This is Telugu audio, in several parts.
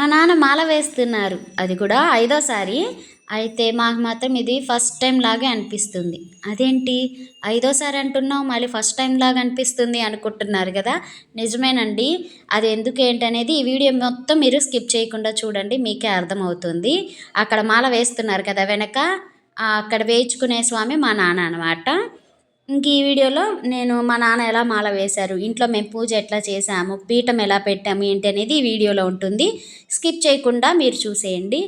మా నాన్న మాల వేస్తున్నారు. అది కూడా ఐదోసారి అయితే మాకు మాత్రం ఇది ఫస్ట్ టైం లాగే అనిపిస్తుంది. అదేంటి? ఐదోసారి అంటున్నావు మళ్ళీ ఫస్ట్ టైం లాగా అనిపిస్తుంది అనుకుంటున్నారు కదా? నిజమేనండి. అది ఎందుకు ఏంటనేది ఈ వీడియో మొత్తం మీరు స్కిప్ చేయకుండా చూడండి మీకే అర్థమవుతుంది. అక్కడ మాల వేస్తున్నారు కదా వెనక? అక్కడ వేయించుకునే స్వామి మా నాన్న అనమాట ఇంక ఈ వీడియోలో నేను మా నాన్న ఎలా మాల వేశారు ఇంట్లో మేము పూజ ఎట్లా చేసాము పీఠం ఎలా పెట్టాము ఏంటి అనేది ఈ వీడియోలో ఉంటుంది. స్కిప్ చేయకుండా మీరు చూసేయండి.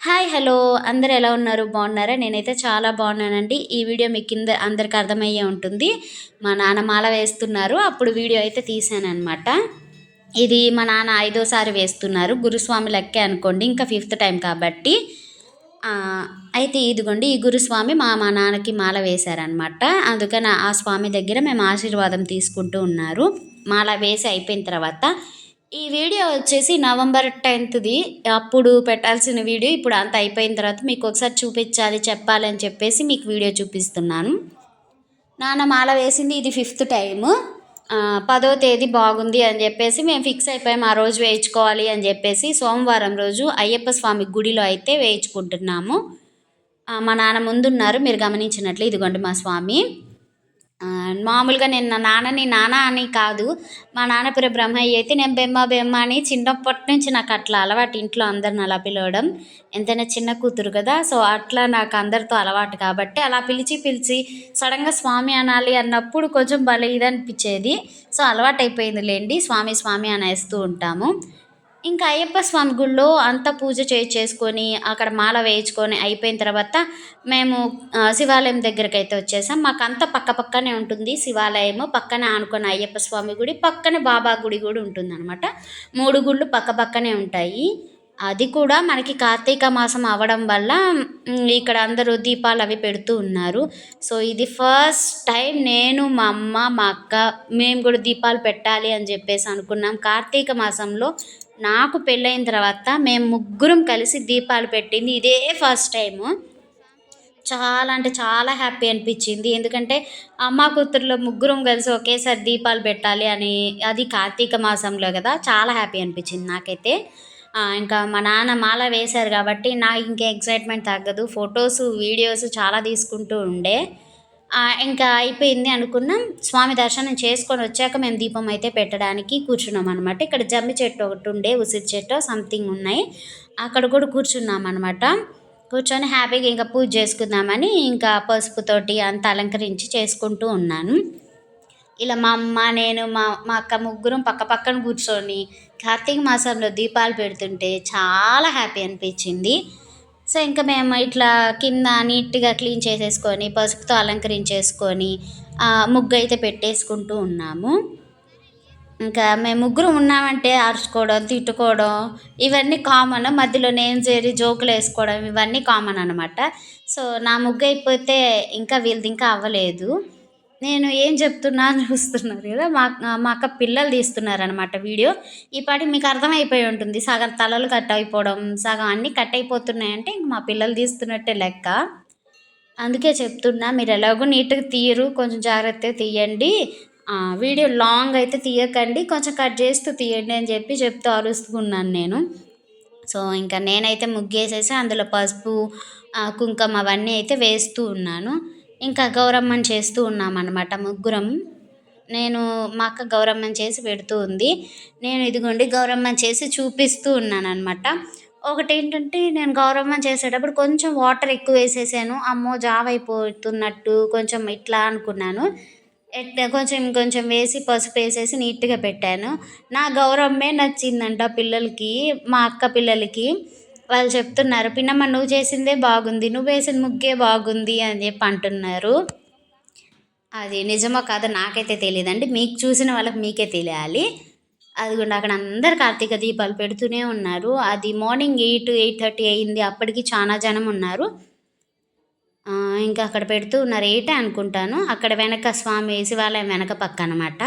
హాయ్ హలో అందరు ఎలా ఉన్నారు? బాగున్నారా? నేనైతే చాలా బాగున్నానండి. ఈ వీడియో మీకు కింద అందరికి అర్థమయ్యే ఉంటుంది. మా నాన్న మాల వేస్తున్నారు. అప్పుడు వీడియో అయితే తీసాను అనమాట ఇది మా నాన్న ఐదోసారి వేస్తున్నారు. గురుస్వామి లెక్కే అనుకోండి ఇంకా ఫిఫ్త్ టైం కాబట్టి. అయితే ఇదిగోండి ఈ గురుస్వామి మా మా నాన్నకి మాల వేశారనమాట అందుకని ఆ స్వామి దగ్గర మేము ఆశీర్వాదం తీసుకుంటూ ఉన్నారు. మాల వేసి అయిపోయిన తర్వాత ఈ వీడియో వచ్చేసి నవంబర్ టెన్త్ది. అప్పుడు పెట్టాల్సిన వీడియో ఇప్పుడు అంత అయిపోయిన తర్వాత మీకు ఒకసారి చూపించాలి చెప్పాలని చెప్పేసి మీకు వీడియో చూపిస్తున్నాను. నాన్న మాల వేసింది ఇది ఫిఫ్త్ టైము. పదో తేదీ బాగుంది అని చెప్పేసి మేము ఫిక్స్ అయిపోయాం ఆ రోజు వేయించుకోవాలి అని చెప్పేసి సోమవారం రోజు అయ్యప్ప స్వామి గుడిలో అయితే వేయించుకుంటున్నాము. మా నాన్న ముందున్నారు మీరు గమనించినట్లు ఇదిగోండి మా స్వామి. మామూలుగా నేను నా నాన్నని నాన్న అని కాదు. మా నాన్న పేరు బ్రహ్మయ్య. అయితే నేను బెమ్మ బెమ్మ అని చిన్నప్పటి నుంచి నాకు అట్లా అలవాటు ఇంట్లో అందరిని అలా పిలవడం. ఎంతైనా చిన్న కూతురు కదా సో అట్లా నాకు అందరితో అలవాటు కాబట్టి అలా పిలిచి పిలిచి సడన్గా స్వామి అనాలి అన్నప్పుడు కొంచెం భలే ఇది అనిపించేది సో అలవాటు అయిపోయింది లేండి స్వామి స్వామి అనేస్తూ ఉంటాము. ఇంకా అయ్యప్ప స్వామి గుళ్ళో అంతా పూజ చే చేసుకొని అక్కడ మాల వేయించుకొని అయిపోయిన తర్వాత మేము శివాలయం దగ్గరికి అయితే వచ్చేసాం. మాకు అంతా పక్క పక్కనే ఉంటుంది శివాలయము. పక్కనే అనుకున్న అయ్యప్ప స్వామి గుడి పక్కన బాబా గుడి కూడా ఉంటుంది అనమాట మూడు గుళ్ళు పక్క పక్కనే ఉంటాయి. అది కూడా మనకి కార్తీక మాసం అవ్వడం వల్ల ఇక్కడ అందరూ దీపాలు అవి పెడుతూ ఉన్నారు. సో ఇది ఫస్ట్ టైం నేను మా అమ్మ మా అక్క మేము కూడా దీపాలు పెట్టాలి అని చెప్పేసి అనుకున్నాం. కార్తీక మాసంలో నాకు పెళ్ళైన తర్వాత మేము ముగ్గురం కలిసి దీపాలు పెట్టింది ఇదే ఫస్ట్ టైము. చాలా అంటే చాలా హ్యాపీ అనిపించింది. ఎందుకంటే అమ్మ కూతురులో ముగ్గురం కలిసి ఒకేసారి దీపాలు పెట్టాలి అని అది కార్తీక మాసంలో కదా చాలా హ్యాపీ అనిపించింది నాకైతే. ఇంకా మా నాన్న మాల వేశారు కాబట్టి నాకు ఇంకా ఎక్సైట్మెంట్ తగ్గదు. ఫొటోస్ వీడియోస్ చాలా తీసుకుంటూ ఉండే. ఇంకా అయిపోయింది అనుకున్నాం. స్వామి దర్శనం చేసుకొని వచ్చాక మేము దీపం అయితే పెట్టడానికి కూర్చున్నాం అనమాట ఇక్కడ జమ్మి చెట్టు ఒకటి ఉండే ఉసిరి చెట్టు సంథింగ్ ఉన్నాయి. అక్కడ కూడా కూర్చున్నాం అనమాట కూర్చొని హ్యాపీగా ఇంకా పూజ చేసుకుందామని ఇంకా పసుపుతోటి అంత అలంకరించి చేసుకుంటూ ఉన్నాను. ఇలా మా అమ్మ నేను మా మా అక్క ముగ్గురం పక్క పక్కన కూర్చొని కార్తీక మాసంలో దీపాలు పెడుతుంటే చాలా హ్యాపీ అనిపించింది. సో ఇంకా మేము ఇట్లా కింద నీట్గా క్లీన్ చేసేసుకొని పసుపుతో అలంకరించేసుకొని ముగ్గు అయితే పెట్టేసుకుంటూ ఉన్నాము. ఇంకా మేము ముగ్గురు ఉన్నామంటే అరుచుకోవడం తిట్టుకోవడం ఇవన్నీ కామన్ మధ్యలో నేను చేరి జోకులు వేసుకోవడం ఇవన్నీ కామన్ అనమాట సో నా ముగ్గు అయిపోతే ఇంకా వీళ్ళది ఇంకా అవ్వలేదు. నేను ఏం చెప్తున్నా అని చూస్తున్నారు కదా మా మా అక్క పిల్లలు తీస్తున్నారనమాట వీడియో. ఈ పాటి మీకు అర్థమైపోయి ఉంటుంది సగం తలలు కట్ అయిపోవడం సగం అన్నీ కట్ అయిపోతున్నాయంటే ఇంక మా పిల్లలు తీస్తున్నట్టే లెక్క. అందుకే చెప్తున్నా మీరు ఎలాగో నీట్గా తీయరు కొంచెం జాగ్రత్తగా తీయండి. వీడియో లాంగ్ అయితే తీయకండి కొంచెం కట్ చేస్తూ తీయండి అని చెప్పి చెప్తూ అరుస్తున్నాను నేను. సో ఇంకా నేనైతే ముగ్గేసేసి అందులో పసుపు కుంకుమ అవన్నీ అయితే వేస్తూ ఉన్నాను. ఇంకా గౌరమ్మని చేస్తూ ఉన్నామన్నమాట ముగ్గురం. నేను మా అక్క గౌరమ్మని చేసి పెడుతూ ఉంది. నేను ఇదిగోండి గౌరమ్మని చేసి చూపిస్తూ ఉన్నాను అనమాట ఒకటి ఏంటంటే నేను గౌరమ్మని చేసేటప్పుడు కొంచెం వాటర్ ఎక్కువ వేసేసాను. అమ్మో జావ్ అయిపోతున్నట్టు కొంచెం ఇట్లా అనుకున్నాను. కొంచెం కొంచెం వేసి పసుపు వేసేసి నీట్గా పెట్టాను. నా గౌరవమే నచ్చిందంట పిల్లలకి మా అక్క పిల్లలకి. వాళ్ళు చెప్తున్నారు పిన్నమ్మ నువ్వు చేసిందే బాగుంది నువ్వు వేసిన ముగ్గే బాగుంది అని చెప్పి అంటున్నారు. అది నిజమో కాదో నాకైతే తెలియదండి మీకు చూసిన వాళ్ళకి మీకే తెలియాలి. అది కూడా అక్కడ అందరు కార్తీక దీపాలు పెడుతూనే ఉన్నారు. అది మార్నింగ్ ఎయిట్ ఎయిట్ థర్టీ అయింది. అప్పటికి చాలా జనం ఉన్నారు. ఇంకా అక్కడ పెడుతూ ఉన్నారు. ఏటే అనుకుంటాను. అక్కడ వెనక స్వామి శివాలయం వెనక పక్క అనమాట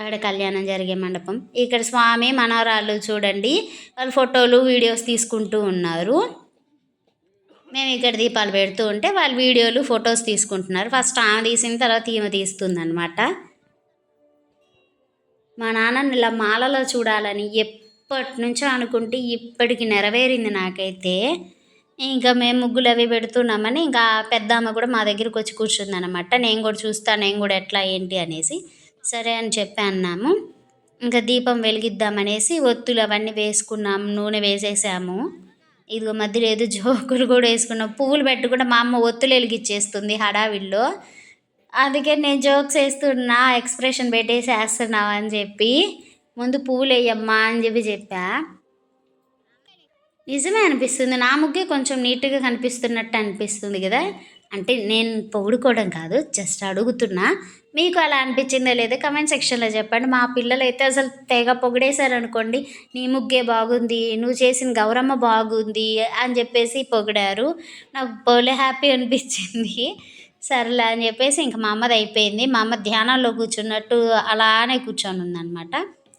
అక్కడ కళ్యాణం జరిగే మండపం. ఇక్కడ స్వామి మనవరాళ్ళు చూడండి వాళ్ళు ఫోటోలు వీడియోస్ తీసుకుంటూ ఉన్నారు. మేము ఇక్కడ దీపాలు పెడుతూ ఉంటే వాళ్ళు వీడియోలు ఫొటోస్ తీసుకుంటున్నారు. ఫస్ట్ ఆమె తీసిన తర్వాత ఈమె తీస్తుందనమాట మా నాన్న ఇలా మాలలో చూడాలని ఎప్పటి నుంచో అనుకుంటే ఇప్పటికి నెరవేరింది నాకైతే. ఇంకా మేము ముగ్గులు అవి పెడుతున్నామని ఇంకా పెద్ద అమ్మ కూడా మా దగ్గరికి వచ్చి కూర్చుంది అనమాట నేను కూడా చూస్తాను నేను కూడా ఎట్లా ఏంటి అనేసి. సరే అని చెప్పి అన్నాము. ఇంకా దీపం వెలిగిద్దామనేసి ఒత్తులు అవన్నీ వేసుకున్నాము నూనె వేసేసాము. ఇదిగో మధ్యలో ఏదో జోకులు కూడా వేసుకున్నాం. పువ్వులు పెట్టుకుంటే మా అమ్మ ఒత్తులు వెలిగిచ్చేస్తుంది హడావిల్లో అందుకే నేను జోక్స్ వేస్తున్నా ఎక్స్ప్రెషన్ పెట్టేసి వేస్తున్నావు అని చెప్పి ముందు పువ్వులు వేయమ్మా అని చెప్పి చెప్పా. నిజమే అనిపిస్తుంది. నా ముగ్గే కొంచెం నీట్గా కనిపిస్తున్నట్టు అనిపిస్తుంది కదా. అంటే నేను పొగుడుకోవడం కాదు జస్ట్ అడుగుతున్నా. మీకు అలా అనిపించిందో లేదో కమెంట్ సెక్షన్లో చెప్పండి. మా పిల్లలు అయితే అసలు తెగ పొగిడేశారనుకోండి నీ ముగ్గే బాగుంది నువ్వు చేసిన గౌరమ్మ బాగుంది అని చెప్పేసి పొగిడారు. నాకు పోలే హ్యాపీ అనిపించింది. సరేలే అని చెప్పేసి ఇంకా మా అమ్మది అయిపోయింది. మా అమ్మ ధ్యానంలో కూర్చున్నట్టు అలానే కూర్చొని ఉందన్నమాట.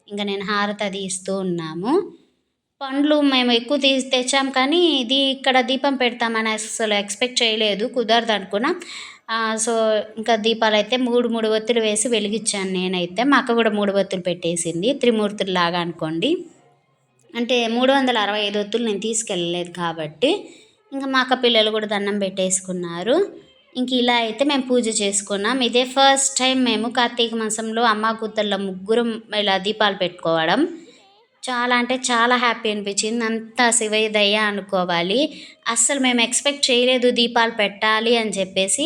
ఇంకా నేను హారత అది ఇస్తూ ఉన్నాము. పండ్లు మేము ఎక్కువ తీ తెచ్చాం కానీ ఇది ఇక్కడ దీపం పెడతామని అసలు ఎక్స్పెక్ట్ చేయలేదు. కుదరదు అనుకున్నా సో ఇంకా దీపాలు అయితే మూడు మూడు ఒత్తులు వేసి వెలిగించాను నేనైతే. మా అక్క కూడా మూడు ఒత్తులు పెట్టేసింది త్రిమూర్తులు లాగా అనుకోండి. అంటే మూడు వందల అరవై ఐదు ఒత్తులు నేను తీసుకెళ్ళలేదు కాబట్టి ఇంకా మా అక్క పిల్లలు కూడా దండం పెట్టేసుకున్నారు. ఇంక ఇలా అయితే మేము పూజ చేసుకున్నాం. ఇదే ఫస్ట్ టైం మేము కార్తీక మాసంలో అమ్మ కూతుళ్ళ ముగ్గురం ఇలా దీపాలు పెట్టుకోవడం. చాలా అంటే చాలా హ్యాపీ అనిపించింది. అంతా శివయ్య దయ అనుకోవాలి. అస్సలు మేము ఎక్స్పెక్ట్ చేయలేదు దీపాలు పెట్టాలి అని చెప్పేసి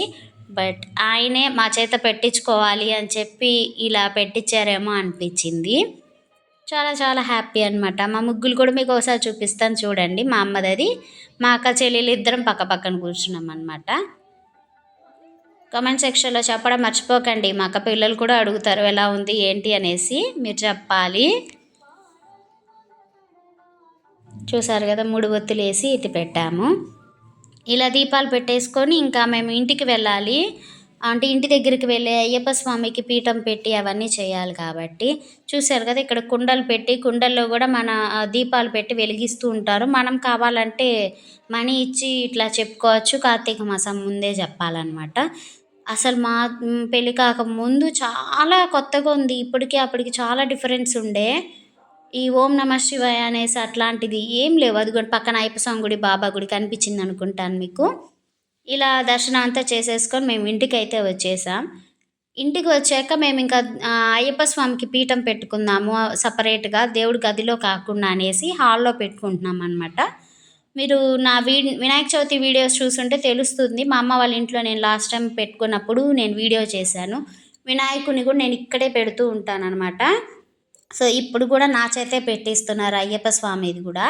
బట్ ఆయనే మా చేత పెట్టించుకోవాలి అని చెప్పి ఇలా పెట్టించారేమో అనిపించింది. చాలా చాలా హ్యాపీ అనమాట మా ముగ్గులు కూడా మీకు ఒకసారి చూపిస్తాను చూడండి. మా అమ్మది అది మా అక్క చెల్లెలు ఇద్దరం పక్క పక్కన కూర్చున్నాం అనమాట కామెంట్ సెక్షన్లో చెప్పడం మర్చిపోకండి. మా అక్క పిల్లలు కూడా అడుగుతారు ఎలా ఉంది? ఏంటి? అనేసి మీరు చెప్పాలి. చూసారు కదా మూడు ఒత్తులు వేసి ఇటు పెట్టాము. ఇలా దీపాలు పెట్టేసుకొని ఇంకా మేము ఇంటికి వెళ్ళాలి. అంటే ఇంటి దగ్గరికి వెళ్ళి అయ్యప్ప స్వామికి పీఠం పెట్టి అవన్నీ చేయాలి కాబట్టి. చూశారు కదా ఇక్కడ కుండలు పెట్టి కుండల్లో కూడా మన దీపాలు పెట్టి వెలిగిస్తూ ఉంటారు. మనం కావాలంటే మనీ ఇచ్చి ఇట్లా చెప్పుకోవచ్చు. కార్తీక మాసం ముందే చెప్పాలన్నమాట. అసలు మా పెళ్ళి కాక ముందు చాలా కొత్తగా ఉంది. ఇప్పటికీ అప్పటికి చాలా డిఫరెన్స్ ఉండే. ఈ ఓం నమ శివాయ అనేసి అట్లాంటిది ఏం లేవు. అది కూడా పక్కన అయ్యప్ప స్వామి గుడి బాబా గుడి కనిపించింది అనుకుంటాను మీకు. ఇలా దర్శనం అంతా చేసేసుకొని మేము ఇంటికి అయితే వచ్చేసాం. ఇంటికి వచ్చాక మేము ఇంకా అయ్యప్ప స్వామికి పీఠం పెట్టుకుందాము సపరేట్గా దేవుడి గదిలో కాకుండా అనేసి హాల్లో పెట్టుకుంటున్నాం అనమాట మీరు నా వీ వినాయక చవితి వీడియోస్ చూస్తుంటే తెలుస్తుంది. మా అమ్మ వాళ్ళ ఇంట్లో నేను లాస్ట్ టైం పెట్టుకున్నప్పుడు నేను వీడియో చేశాను. వినాయకుని కూడా నేను ఇక్కడే పెడుతూ ఉంటాను అనమాట సో ఇప్పుడు కూడా నా చేతే పెట్టిస్తున్నారు అయ్యప్ప స్వామిది కూడా.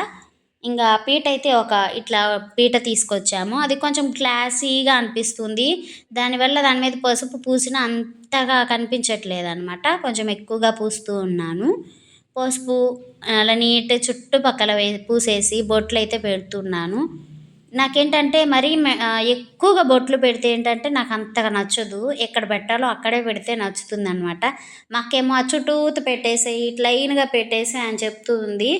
ఇంకా పీట అయితే ఒక ఇట్లా పీట తీసుకొచ్చాము. అది కొంచెం క్లాసీగా అనిపిస్తుంది. దానివల్ల దాని మీద పసుపు పూసిన అంతగా కనిపించట్లేదు అనమాట కొంచెం ఎక్కువగా పూస్తూ ఉన్నాను. పసుపు అలా నీట్ చుట్టుపక్కల వే పూసేసి బొట్లు అయితే పెడుతున్నాను. నాకేంటంటే మరీ ఎక్కువగా బొట్లు పెడితే ఏంటంటే నాకు అంతగా నచ్చదు. ఎక్కడ పెట్టాలో అక్కడే పెడితే నచ్చుతుంది అనమాట మాకేమో ఆ చుట్టూత పెట్టేసి లైన్గా పెట్టేసి అని చెప్తూ ఉంది.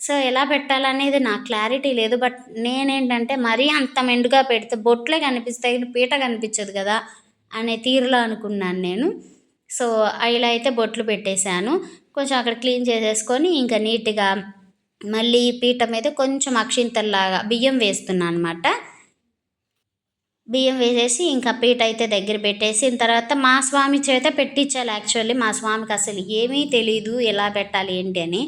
సో ఎలా పెట్టాలనేది నాకు క్లారిటీ లేదు. బట్ నేనేంటంటే మరీ అంత మెండుగా పెడితే బొట్లే కనిపిస్తాయి పీట కనిపించదు కదా అనే తీరులో అనుకున్నాను నేను. సో ఇలా అయితే బొట్లు పెట్టేశాను. కొంచెం అక్కడ క్లీన్ చేసేసుకొని ఇంకా నీట్గా మళ్ళీ పీట మీద కొంచెం అక్షింతల్లాగా బియ్యం వేస్తున్నాను అనమాట బియ్యం వేసేసి ఇంకా పీట అయితే దగ్గర పెట్టేసిన తర్వాత మా స్వామి చేత పెట్టించాలి యాక్చువల్లీ. మా స్వామికి అసలు ఏమీ తెలీదు ఎలా పెట్టాలి ఏంటి అని.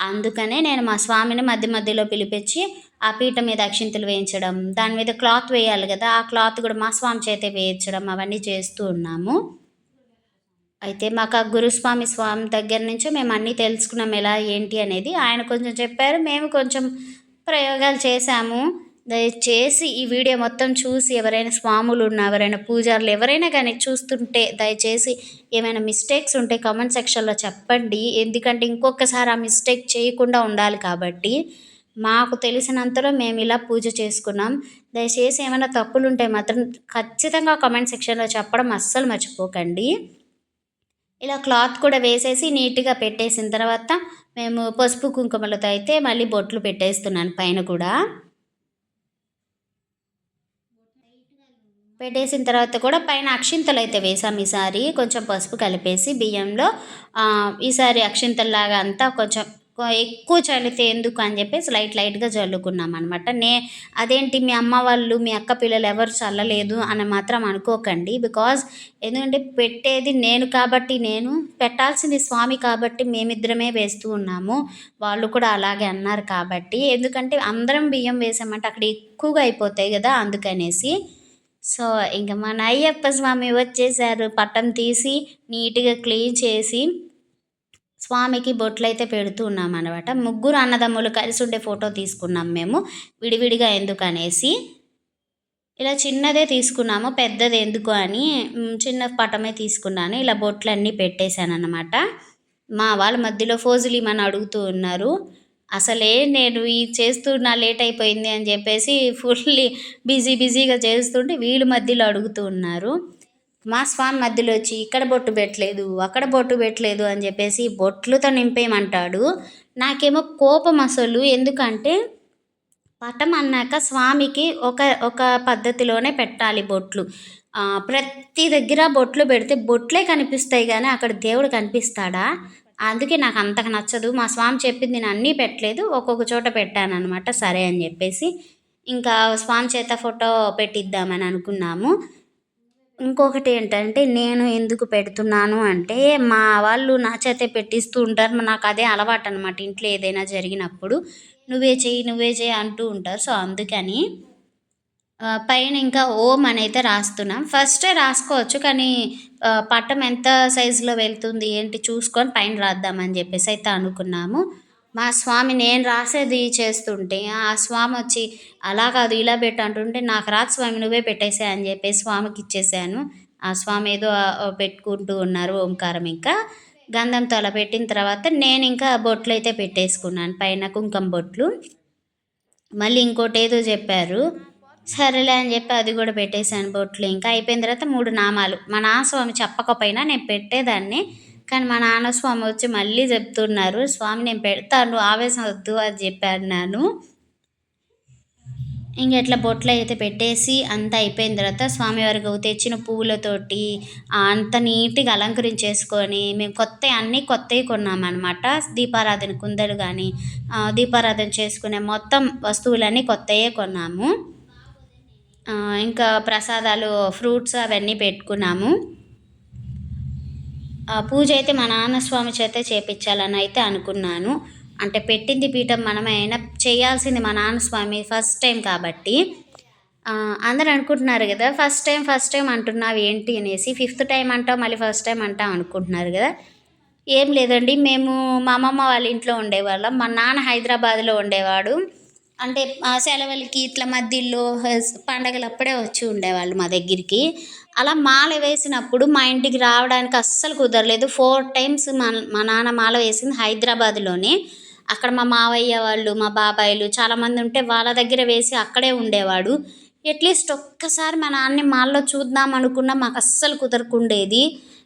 అందుకనే నేను మా స్వామిని మధ్య మధ్యలో పిలిపించి ఆ పీట మీద అక్షింతలు వేయించడం దాని మీద క్లాత్ వేయాలి కదా ఆ క్లాత్ కూడా మా స్వామి చేతే వేయించడం అవన్నీ చేస్తూ ఉన్నాము. అయితే మాకు ఆ గురుస్వామి స్వామి దగ్గర నుంచి మేము అన్నీ తెలుసుకున్నాం ఎలా ఏంటి అనేది. ఆయన కొంచెం చెప్పారు మేము కొంచెం ప్రయోగాలు చేశాము. దయచేసి ఈ వీడియో మొత్తం చూసి ఎవరైనా స్వాములు ఉన్న ఎవరైనా పూజారులు ఎవరైనా కానీ చూస్తుంటే దయచేసి ఏమైనా మిస్టేక్స్ ఉంటే కామెంట్ సెక్షన్లో చెప్పండి. ఎందుకంటే ఇంకొకసారి ఆ మిస్టేక్ చేయకుండా ఉండాలి కాబట్టి మాకు తెలిసినంతలో మేము ఇలా పూజ చేసుకున్నాం. దయచేసి ఏమైనా తప్పులు ఉంటే మాత్రం ఖచ్చితంగా కామెంట్ సెక్షన్లో చెప్పడం అస్సలు మర్చిపోకండి. ఇలా క్లాత్ కూడా వేసేసి నీట్గా పెట్టేసిన తర్వాత మేము పసుపు కుంకుమలతో అయితే మళ్ళీ బొట్లు పెట్టేస్తున్నాను పైన కూడా. పెట్టేసిన తర్వాత కూడా పైన అక్షింతలు అయితే వేసాం ఈసారి. కొంచెం పసుపు కలిపేసి బియ్యంలో ఈసారి అక్షింతల్లాగా అంతా కొంచెం ఎక్కువ చల్లితే ఎందుకు అని చెప్పేసి లైట్ లైట్గా చల్లుకున్నాం అనమాట నే అదేంటి మీ అమ్మ వాళ్ళు మీ అక్క పిల్లలు ఎవరు చల్లలేదు అని మాత్రం అనుకోకండి. బికాజ్ ఎందుకంటే పెట్టేది నేను కాబట్టి నేను పెట్టాల్సింది స్వామి కాబట్టి మేమిద్దరమే వేస్తూ ఉన్నాము. వాళ్ళు కూడా అలాగే అన్నారు కాబట్టి. ఎందుకంటే అందరం బియ్యం వేసామంటే అక్కడ ఎక్కువగా అయిపోతాయి కదా అందుకనేసి. సో ఇంకా మన అయ్యప్ప స్వామి వచ్చేసారు. పట్టం తీసి నీట్గా క్లీన్ చేసి స్వామికి బొట్లు అయితే పెడుతూ ఉన్నాం అనమాట ముగ్గురు అన్నదమ్ములు కలిసి ఉండే ఫోటో తీసుకున్నాం మేము. విడివిడిగా ఎందుకు అనేసి ఇలా చిన్నదే తీసుకున్నాము పెద్దది ఎందుకు అని చిన్న పటమే తీసుకున్నాను. ఇలా బొట్లన్నీ పెట్టేశాను అనమాట మా వాళ్ళ మధ్యలో ఫోజులు ఇమని అడుగుతూ ఉన్నారు అసలే నేను ఈ చేస్తున్నా లేట్ అయిపోయింది అని చెప్పేసి ఫుల్లీ బిజీ బిజీగా చేస్తుంటే వీళ్ళు మధ్యలో అడుగుతూ ఉన్నారు. మా స్వామి మధ్యలో వచ్చి ఇక్కడ బొట్టు పెట్టలేదు అక్కడ బొట్టు పెట్టలేదు అని చెప్పేసి బొట్లుతో నింపేయమంటాడు. నాకేమో కోపం అసలు. ఎందుకంటే పటం అన్నాక స్వామికి ఒక ఒక పద్ధతిలోనే పెట్టాలి బొట్లు. ప్రతి దగ్గర బొట్లు పెడితే బొట్లే కనిపిస్తాయి కానీ అక్కడ దేవుడు కనిపిస్తాడా? అందుకే నాకు అంతగా నచ్చదు. మా స్వామి చెప్పింది నేను అన్నీ పెట్టలేదు ఒక్కొక్క చోట పెట్టాను అనమాట సరే అని చెప్పేసి ఇంకా స్వామి చేత ఫోటో పెట్టిద్దామని అనుకున్నాము. ఇంకొకటి ఏంటంటే నేను ఎందుకు పెడుతున్నాను? అంటే మా వాళ్ళు నా చేతే పెట్టిస్తూ ఉంటారు. నాకు అదే అలవాటు అనమాట ఇంట్లో ఏదైనా జరిగినప్పుడు. నువ్వే చెయ్యి నువ్వే చెయ్యి అంటూ ఉంటారు. సో అందుకని పైన ఇంకా ఓం అని అయితే రాస్తున్నాం. ఫస్ట్ రాసుకోవచ్చు కానీ పట్టం ఎంత సైజులో వెళ్తుంది ఏంటి చూసుకొని పైన రాద్దామని చెప్పేసి అయితే అనుకున్నాము. మా స్వామి నేను రాసేది చేస్తుంటే ఆ స్వామి వచ్చి అలా కాదు ఇలా పెట్టు అంటుంటే నాకు రాదు స్వామి నువ్వే పెట్టేసా అని చెప్పేసి స్వామికి ఇచ్చేసాను. ఆ స్వామి ఏదో పెట్టుకుంటూ ఉన్నారు ఓంకారం ఇంకా. గంధంతో అలా పెట్టిన తర్వాత నేను ఇంకా బొట్లు అయితే పెట్టేసుకున్నాను పైన కుంకుమ బొట్లు. మళ్ళీ ఇంకోటి ఏదో చెప్పారు సరేలే అని చెప్పి అది కూడా పెట్టేశాను బొట్లు ఇంకా. అయిపోయిన తర్వాత మూడు నామాలు. మా నాన్న స్వామి చెప్పకపోయినా నేను పెట్టేదాన్ని. కానీ మా నాన్న స్వామి వచ్చి మళ్ళీ చెప్తున్నారు. స్వామి నేను పెడతాను ఆవేశం వద్దు అని చెప్పాను నేను ఇంక ఇట్లా బొట్లు అయితే పెట్టేసి అంతా అయిపోయిన తర్వాత స్వామివారికి తెచ్చిన పువ్వులతోటి అంత నీట్గా అలంకరించేసుకొని మేము కొత్త అన్నీ కొత్తవి కొన్నామన్నమాట. దీపారాధన కుందలు కానీ దీపారాధన చేసుకునే మొత్తం వస్తువులన్నీ కొత్తయే కొన్నాము. ఇంకా ప్రసాదాలు ఫ్రూట్స్ అవన్నీ పెట్టుకున్నాము. పూజ అయితే మా నాన్న స్వామి చేత చేపించాలని అయితే అనుకున్నాను. అంటే పెట్టింది పీఠం మనమైనా చేయాల్సింది మా నాన్న స్వామి ఫస్ట్ టైం కాబట్టి. అందరు అనుకుంటున్నారు కదా ఫస్ట్ టైం ఫస్ట్ టైం అంటున్నావు ఏంటి అనేసి ఫిఫ్త్ టైం అంటావు మళ్ళీ ఫస్ట్ టైం అంటావు అనుకుంటున్నారు కదా. ఏం లేదండి మేము మా అమ్మమ్మ వాళ్ళ ఇంట్లో ఉండేవాళ్ళం. మా నాన్న హైదరాబాద్లో ఉండేవాడు. అంటే ఆ సెలవులకి ఇట్లా మధ్యలో పండగలు అప్పుడే వచ్చి ఉండేవాళ్ళు మా దగ్గరికి. అలా మాల వేసినప్పుడు మా ఇంటికి రావడానికి అస్సలు కుదరలేదు. ఫోర్ టైమ్స్ మా మా నాన్న మాల వేసింది హైదరాబాద్లోనే. అక్కడ మా మావయ్య వాళ్ళు మా బాబాయిలు చాలామంది ఉంటే వాళ్ళ దగ్గర వేసి అక్కడే ఉండేవాడు. అట్లీస్ట్ ఒక్కసారి మా నాన్నని మాల్లో చూద్దాం అనుకున్నా మాకు అస్సలు కుదరకుండేది.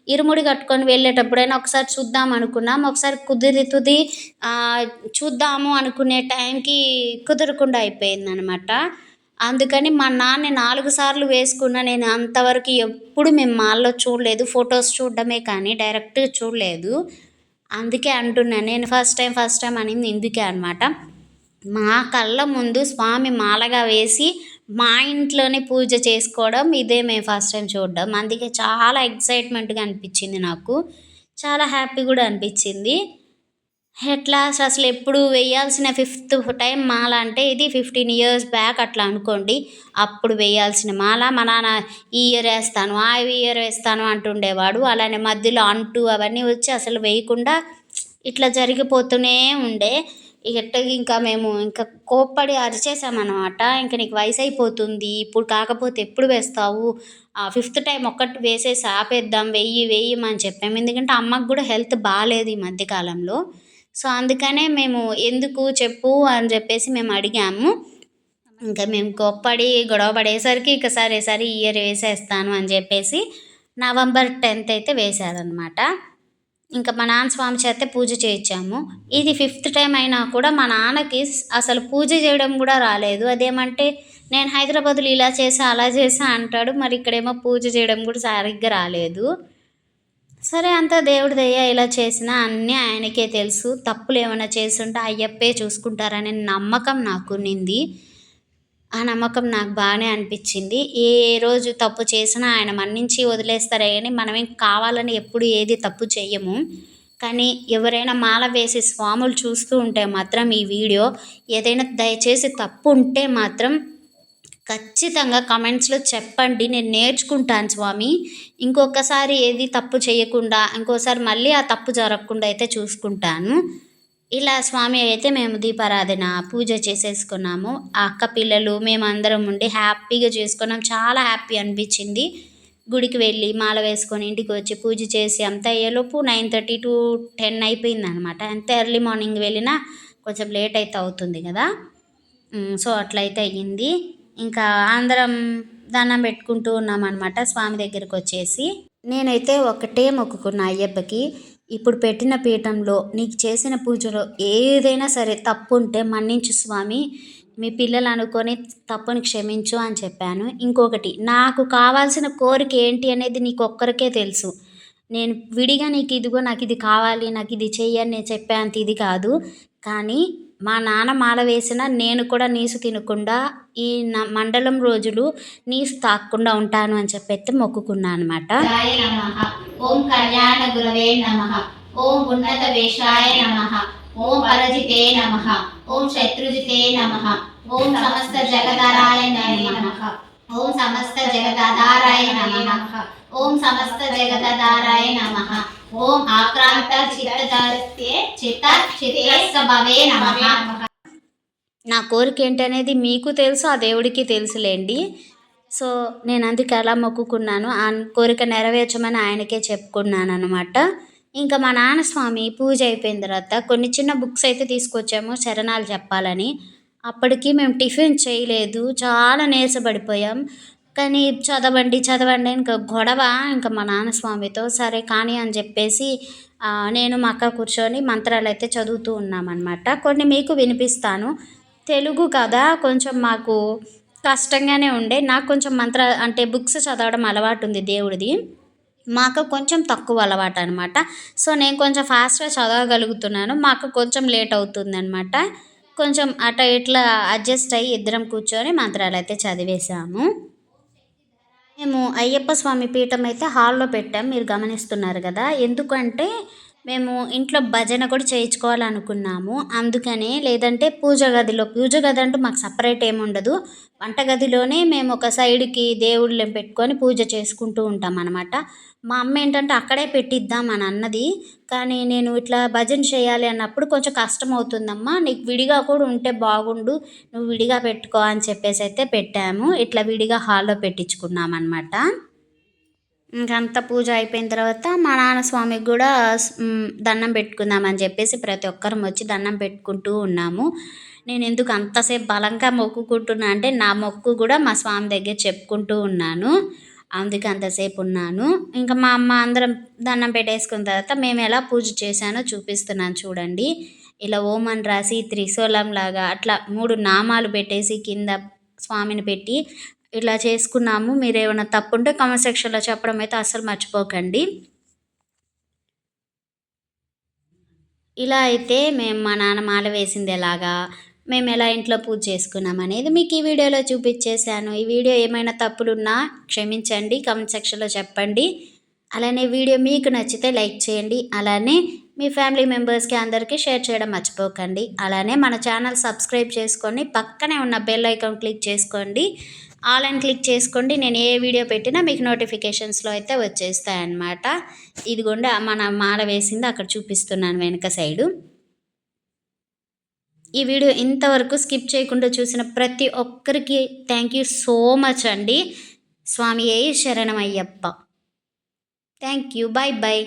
ఇరుముడి కట్టుకొని వెళ్ళేటప్పుడైనా ఒకసారి చూద్దాం అనుకున్నాం. ఒకసారి కుదిరుతుంది చూద్దాము అనుకునే టైంకి కుదరకుండా అయిపోయింది అనమాట అందుకని మా నాన్న నాలుగు సార్లు వేసుకున్న నేను అంతవరకు ఎప్పుడు మేము మాల్లో చూడలేదు. ఫొటోస్ చూడడమే కానీ డైరెక్ట్గా చూడలేదు. అందుకే అంటున్నాను నేను ఫస్ట్ టైం ఫస్ట్ టైం అనింది ఇందుకే అనమాట మా కళ్ళ ముందు స్వామి మాలగా వేసి మా ఇంట్లోనే పూజ చేసుకోవడం ఇదే మేము ఫస్ట్ టైం చూడడం. అందుకే చాలా ఎక్సైట్మెంట్గా అనిపించింది నాకు. చాలా హ్యాపీ కూడా అనిపించింది. ఎట్లా అసలు ఎప్పుడు వేయాల్సిన ఫిఫ్త్ టైం మాల అంటే ఇది ఫిఫ్టీన్ ఇయర్స్ బ్యాక్ అట్లా అనుకోండి. అప్పుడు వేయాల్సిన మాల మా నాన్న ఈ ఇయర్ వేస్తాను ఆ ఇయర్ వేస్తాను అంటుండేవాడు. అలానే మధ్యలో అంటూ అవన్నీ వచ్చి అసలు వేయకుండా ఇట్లా జరిగిపోతూనే ఉండే. ఇక ఎట్ట ఇంకా మేము ఇంకా కోప్పడి అరిచేసామన్నమాట. ఇంకా నీకు వయసు అయిపోతుంది ఇప్పుడు కాకపోతే ఎప్పుడు వేస్తావు? ఆ ఫిఫ్త్ టైం ఒక్కటి వేసేసి ఆపేద్దాం వెయ్యి వెయ్యమని చెప్పాము. ఎందుకంటే అమ్మకు కూడా హెల్త్ బాగాలేదు ఈ మధ్యకాలంలో. సో అందుకనే మేము ఎందుకు చెప్పు అని చెప్పేసి మేము అడిగాము. ఇంకా మేము గొప్పడి గొడవ పడేసరికి ఇక సరే సరే ఇయర్ వేసేస్తాను అని చెప్పేసి నవంబర్ టెన్త్ అయితే వేశారనమాట ఇంకా మా నాన్న స్వామి చేస్తే పూజ చేయించాము. ఇది ఫిఫ్త్ టైం అయినా కూడా మా నాన్నకి అసలు పూజ చేయడం కూడా రాలేదు. అదేమంటే నేను హైదరాబాద్లో ఇలా చేసా అలా చేసా అంటాడు. మరి ఇక్కడేమో పూజ చేయడం కూడా సరిగ్గా రాలేదు. సరే అంతా దేవుడి దయ్య ఇలా చేసినా అన్నీ ఆయనకే తెలుసు. తప్పులు ఏమైనా చేసుంటే అయ్యప్పే చూసుకుంటారనే నమ్మకం నాకు ఆ నమ్మకం నాకు బాగానే అనిపించింది. ఏ రోజు తప్పు చేసినా ఆయన మన్నించి వదిలేస్తారే కానీ మనమేం కావాలని ఎప్పుడు ఏది తప్పు చేయము కానీ ఎవరైనా మాల వేసి స్వాములు చూస్తూ ఉంటే మాత్రం ఈ వీడియో ఏదైనా దయచేసి తప్పు ఉంటే మాత్రం ఖచ్చితంగా కమెంట్స్లో చెప్పండి నేను నేర్చుకుంటాను స్వామి. ఇంకొకసారి ఏది తప్పు చేయకుండా ఇంకోసారి మళ్ళీ ఆ తప్పు జరగకుండా అయితే చూసుకుంటాను. ఇలా స్వామి అయితే మేము దీపారాధన పూజ చేసేసుకున్నాము. ఆ అక్క పిల్లలు మేమందరం ఉండి హ్యాపీగా చేసుకున్నాం. చాలా హ్యాపీ అనిపించింది. గుడికి వెళ్ళి మాల వేసుకొని ఇంటికి వచ్చి పూజ చేసి అంతా అయ్యేలోపు నైన్ థర్టీ టు టెన్ అయిపోయింది అనమాట ఎంత ఎర్లీ మార్నింగ్ వెళ్ళినా కొంచెం లేట్ అయితే అవుతుంది కదా. సో అట్లయితే అయ్యింది. ఇంకా అందరం దండం పెట్టుకుంటూ ఉన్నామన్నమాట స్వామి దగ్గరికి వచ్చేసి నేనైతే ఒకటే మొక్కుకున్నా అయ్యప్పకి. ఇప్పుడు పెట్టిన పీఠంలో నీకు చేసిన పూజలో ఏదైనా సరే తప్పు ఉంటే మన్నించు స్వామి. మీ పిల్లలు అనుకొని తప్పుని క్షమించు అని చెప్పాను. ఇంకొకటి నాకు కావాల్సిన కోరిక ఏంటి అనేది నీకు ఒక్కరికే తెలుసు. నేను విడిగా నీకు ఇదిగో నాకు ఇది కావాలి నాకు ఇది చెయ్యని నేను చెప్పేంత ఇది కాదు. కానీ మా నాన్న మాల వేసిన నేను కూడా నీసు తినకుండా ఈ మండలం రోజులు నీసు తాకుండా ఉంటాను అని చెప్పైతే మొక్కుకున్నాను అనమాట ఓం కళ్యాణ గురవే నమ. ఓం ఉన్నత వేషాయ నమ. ఓం పరజితే నమ. ఓం శత్రుజితే నమ. ఓం సమస్త జగదారాయ నమ ఓం సమస్త జగదాధారాయ నమ. ఓం సమస్త జగదాధారాయ నమ. ఓం ఆక్రాంత చిత్త నా కోరిక ఏంటనేది మీకు తెలుసు ఆ దేవుడికి తెలుసులేండి. సో నేను అందుకే అలా మొక్కుకున్నాను. ఆ కోరిక నెరవేర్చమని ఆయనకే చెప్పుకున్నాను అనమాట ఇంకా మా నాన్న స్వామి పూజ అయిపోయిన తర్వాత కొన్ని చిన్న బుక్స్ అయితే తీసుకొచ్చాము శరణాలు చెప్పాలని. అప్పటికి మేము టిఫిన్ చేయలేదు. చాలా నీరసపడిపోయాం. కానీ చదవండి చదవండి. ఇంకా గొడవ ఇంకా మా నాన్న స్వామితో సరే కానీ అని చెప్పేసి నేను మా అక్క కూర్చొని మంత్రాలు అయితే చదువుతూ ఉన్నామన్నమాట. కొన్ని మీకు వినిపిస్తాను. తెలుగు కదా కొంచెం మాకు కష్టంగానే ఉండే. నాకు కొంచెం మంత్ర అంటే బుక్స్ చదవడం అలవాటు ఉంది దేవుడిది. మాకు కొంచెం తక్కువ అలవాటు అనమాట సో నేను కొంచెం ఫాస్ట్గా చదవగలుగుతున్నాను. మాకు కొంచెం లేట్ అవుతుంది అనమాట కొంచెం అట ఇట్లా అడ్జస్ట్ అయ్యి ఇద్దరం కూర్చొని మంత్రాలు అయితే చదివేశాము. మేము అయ్యప్ప స్వామి పీఠం అయితే హాల్లో పెట్టాం మీరు గమనిస్తున్నారు కదా. ఎందుకంటే మేము ఇంట్లో భజన కూడా చేయించుకోవాలనుకున్నాము. అందుకనే లేదంటే పూజ గదిలో పూజ గది అంటూ మాకు సపరేట్ ఏమి ఉండదు. వంటగదిలోనే మేము ఒక సైడ్కి దేవుళ్ళని పెట్టుకొని పూజ చేసుకుంటూ ఉంటాం అనమాట మా అమ్మ ఏంటంటే అక్కడే పెట్టిద్దాం అని అన్నది. కానీ నేను ఇట్లా భజన చేయాలి అన్నప్పుడు కొంచెం కష్టం అవుతుందమ్మా. నీకు విడిగా కూడా ఉంటే బాగుండు. నువ్వు విడిగా పెట్టుకో అని చెప్పేసి అయితే పెట్టాము. ఇట్లా విడిగా హాల్లో పెట్టించుకున్నాం అనమాట ఇంకంతా పూజ అయిపోయిన తర్వాత మా నాన్న స్వామికి కూడా దండం పెట్టుకుందామని చెప్పేసి ప్రతి ఒక్కరం వచ్చి దండం పెట్టుకుంటూ ఉన్నాము. నేను ఎందుకు అంతసేపు బలంగా మొక్కుకుంటున్నా అంటే నా మొక్కు కూడా మా స్వామి దగ్గర చెప్పుకుంటూ ఉన్నాను. అందుకే అంతసేపు ఉన్నాను. ఇంకా మా అమ్మ అందరం దండం పెట్టేసుకున్న తర్వాత మేము ఎలా పూజ చేశానో చూపిస్తున్నాను చూడండి. ఇలా ఓమని రాసి త్రిశూలం లాగా అట్లా మూడు నామాలు పెట్టేసి కింద స్వామిని పెట్టి ఇలా చేసుకున్నాము. మీరు ఏమైనా తప్పు ఉంటే కామెంట్ సెక్షన్లో చెప్పడం అయితే అస్సలు మర్చిపోకండి. ఇలా అయితే మేము మా నాన్న మాల వేసింది ఎలాగా? మేము ఎలా ఇంట్లో పూజ చేసుకున్నాం అనేది మీకు ఈ వీడియోలో చూపించేశాను. ఈ వీడియో ఏమైనా తప్పులున్నా క్షమించండి కామెంట్ సెక్షన్లో చెప్పండి. అలానే వీడియో మీకు నచ్చితే లైక్ చేయండి. అలానే మీ ఫ్యామిలీ మెంబర్స్కి అందరికీ షేర్ చేయడం మర్చిపోకండి. అలానే మన ఛానల్ సబ్స్క్రైబ్ చేసుకొని పక్కనే ఉన్న బెల్ ఐకాన్ క్లిక్ చేసుకోండి. ఆల్ అని క్లిక్ చేసుకోండి. నేను ఏ వీడియో పెట్టినా మీకు నోటిఫికేషన్స్లో అయితే వచ్చేస్తాయన్నమాట. ఇదిగోండి మన మాల వేసింది అక్కడ చూపిస్తున్నాను వెనక సైడు. ఈ వీడియో ఇంతవరకు స్కిప్ చేయకుండా చూసిన ప్రతి ఒక్కరికి థ్యాంక్ యూ సో మచ్ అండి. స్వామి ఏ శరణమయ్యప్ప. Thank you bye bye